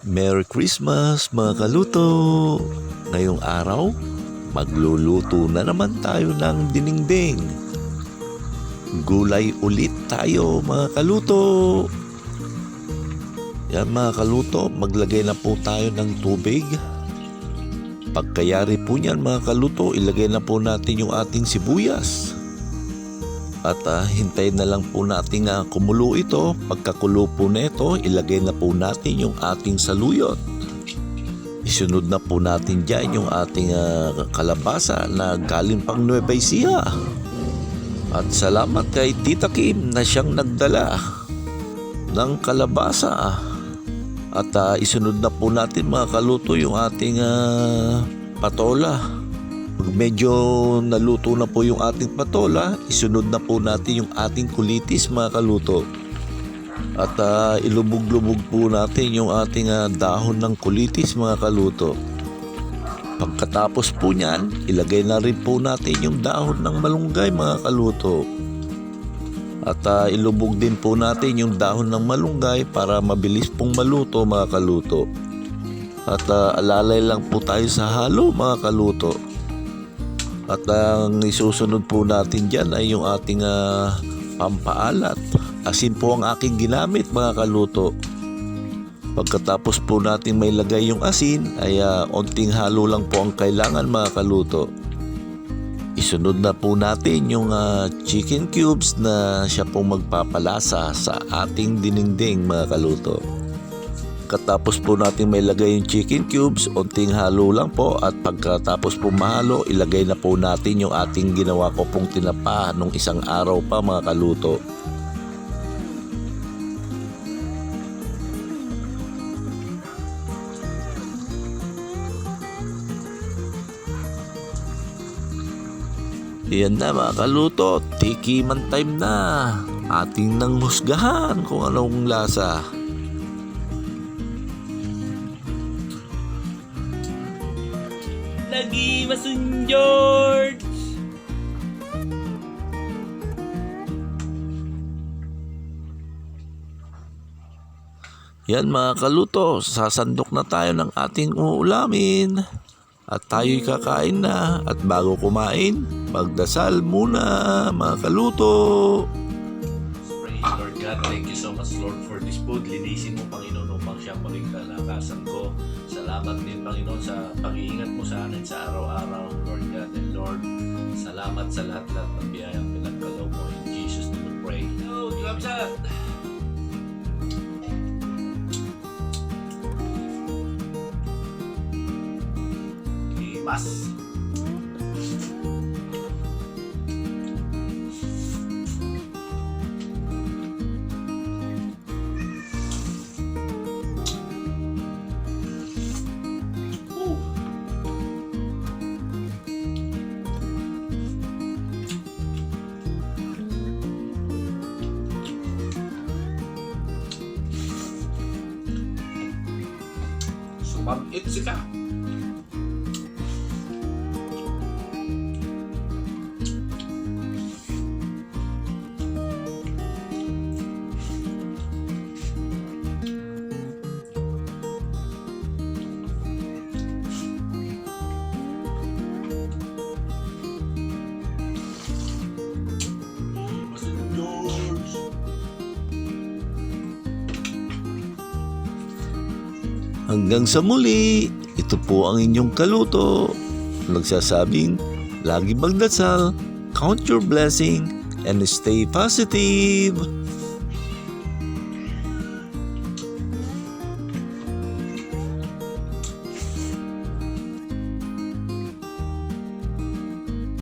Merry Christmas mga kaluto! Ngayong araw, magluluto na naman tayo ng dinengdeng. Gulay ulit tayo mga kaluto! Yan mga kaluto, maglagay na po tayo ng tubig. Pagkayari po niyan mga kaluto, ilagay na po natin yung ating sibuyas. At ah, hintayin na lang po natin uh, kumulo ito. Pagkakulo po nito, ilagay na po natin yung ating saluyot. Isunod na po natin dyan yung ating ah, kalabasa na galing pang Nueva Ecija. At salamat kay Tita Kim na siyang nagdala ng kalabasa. At ah, isunod na po natin mga kaluto yung ating ah, patola. Pag medyo naluto na po yung ating patola, isunod na po natin yung ating kulitis mga kaluto. At ah, ilubog-lubog po natin yung ating ah, dahon ng kulitis mga kaluto. Pagkatapos po niyan, ilagay na rin po natin yung dahon ng malunggay mga kaluto. At ah, ilubog din po natin yung dahon ng malunggay para mabilis pong maluto mga kaluto. At ah, alalay lang po tayo sa halo mga kaluto. At ang isusunod po natin dyan ay yung ating ah, pampaalat. Asin po ang aking ginamit mga kaluto. Pagkatapos po natin may lagay yung asin ay ah, onting halo lang po ang kailangan mga kaluto. Isunod na po natin yung ah, chicken cubes na siya pong magpapalasa sa ating dinengdeng mga kaluto. Katapos po natin may lagay yung chicken cubes, onting halo lang po at pagkatapos po mahalo, ilagay na po natin yung ating ginawa ko pong tinapa nung isang araw pa mga kaluto. Yan na mga kaluto, tikiman time na. Ating nang husgahan kung anong lasa. Lagi Masun George! Yan mga kaluto, sasandok na tayo ng ating uulamin. At tayo'y kakain na. At bago kumain, magdasal muna mga kaluto. God, thank you so much, Lord, for this food. Linisin mo, Panginoon, upang siya maging kalakasan ko. Salamat din, Panginoon, sa pag-iingat mo sa amin sa araw-araw, Lord God. And Lord, salamat sa lahat-lahat ng biyayang pinagkalaw mo. In Jesus' name we pray. Yo, Jumsat! Mas. Sumag-it ka. Hanggang sa muli, ito po ang inyong kaluto. Nagsasabing, lagi magdasal, count your blessing, and stay positive.